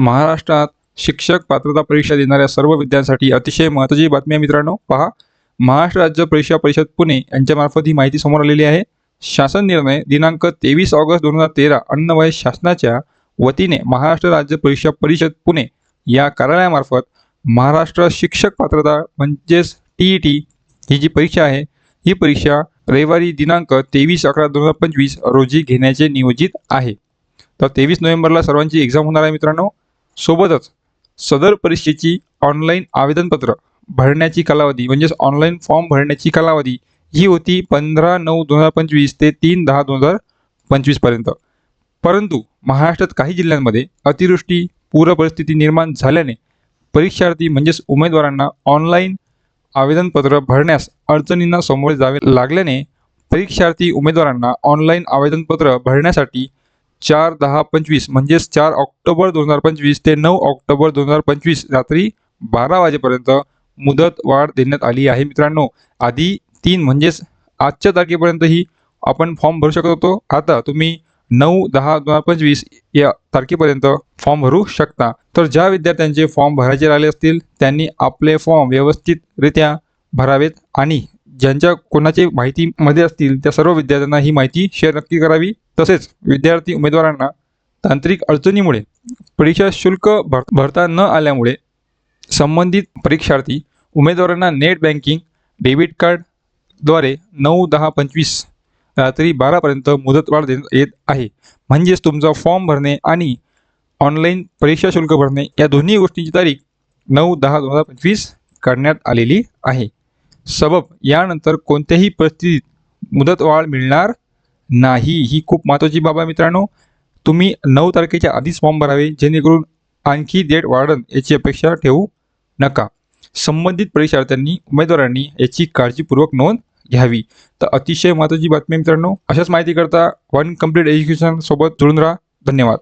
महाराष्ट्रात शिक्षक पात्रता परीक्षा देणाऱ्या सर्व विद्यार्थ्यांसाठी अतिशय महत्त्वाची बातमी आहे मित्रांनो. पहा महाराष्ट्र राज्य परीक्षा परिषद पुणे यांच्यामार्फत ही माहिती समोर आलेली आहे. शासन निर्णय दिनांक तेवीस ऑगस्ट दोन हजार तेरा अन्नवय शासनाच्या वतीने महाराष्ट्र राज्य परीक्षा परिषद पुणे या कार्यालयामार्फत महाराष्ट्र शिक्षक पात्रता म्हणजेच टी ई टी ही जी परीक्षा आहे ही परीक्षा रविवारी दिनांक तेवीस अकरा दोन हजार पंचवीस रोजी घेण्याचे नियोजित आहे. तर तेवीस नोव्हेंबरला सर्वांची एक्झाम होणार आहे मित्रांनो. सोबतच सदर परीक्षेची ऑनलाईन आवेदनपत्र भरण्याची कालावधी म्हणजेच ऑनलाईन फॉर्म भरण्याची कालावधी ही होती पंधरा नऊ दोन हजार पंचवीस ते तीन दहा दोन हजार पंचवीसपर्यंत परंतु महाराष्ट्रात काही जिल्ह्यांमध्ये अतिवृष्टी पूरपरिस्थिती निर्माण झाल्याने परीक्षार्थी म्हणजेच उमेदवारांना ऑनलाईन आवेदनपत्र भरण्यास अडचणींना सामोरे जावे लागल्याने परीक्षार्थी उमेदवारांना ऑनलाईन आवेदनपत्र भरण्यासाठी चार दहा पंचवीस म्हणजेच चार ऑक्टोबर दोन हजार पंचवीस ते नऊ ऑक्टोबर दोन हजार पंचवीस रात्री बारा वाजेपर्यंत मुदत वाढ देण्यात आली आहे मित्रांनो. आधी तीन म्हणजेच आजच्या तारखेपर्यंतही आपण फॉर्म भरू शकत होतो. आता तुम्ही नऊ दहा दोन हजार पंचवीस या तारखेपर्यंत फॉर्म भरू शकता. तर ज्या विद्यार्थ्यांचे फॉर्म भरायचे राहिले असतील त्यांनी आपले फॉर्म व्यवस्थितरित्या भरावेत आणि ज्यांच्या कोणाचे माहितीमध्ये असतील त्या सर्व विद्यार्थ्यांना ही माहिती शेअर नक्की करावी. तसेच विद्यार्थी उमेदवारांना तांत्रिक अडचणीमुळे परीक्षा शुल्क भर भरता न आल्यामुळे संबंधित परीक्षार्थी उमेदवारांना नेट बँकिंग डेबिट कार्डद्वारे नऊ दहा पंचवीस रात्री बारापर्यंत मुदतवाढ देण्यात येत आहे. म्हणजेच तुमचा फॉर्म भरणे आणि ऑनलाईन परीक्षा शुल्क भरणे या दोन्ही गोष्टींची तारीख नऊ दहा दोन हजार पंचवीस काढण्यात आलेली आहे. सबब. यानंतर कोणत्याही परिस्थितीत मुदतवाढ मिळणार नाही. ही खूप महत्त्वाची बाब आहे मित्रांनो. तुम्ही नऊ तारखेच्या आधीच फॉर्म भरावे जेणेकरून आणखी डेट वाढन याची अपेक्षा ठेवू नका. संबंधित परीक्षार्थ्यांनी उमेदवारांनी याची काळजीपूर्वक नोंद घ्यावी. तर अतिशय महत्त्वाची बातमी मित्रांनो. अशाच माहिती करता वन कंप्लीट एज्युकेशन सोबत जुळून राहा. धन्यवाद.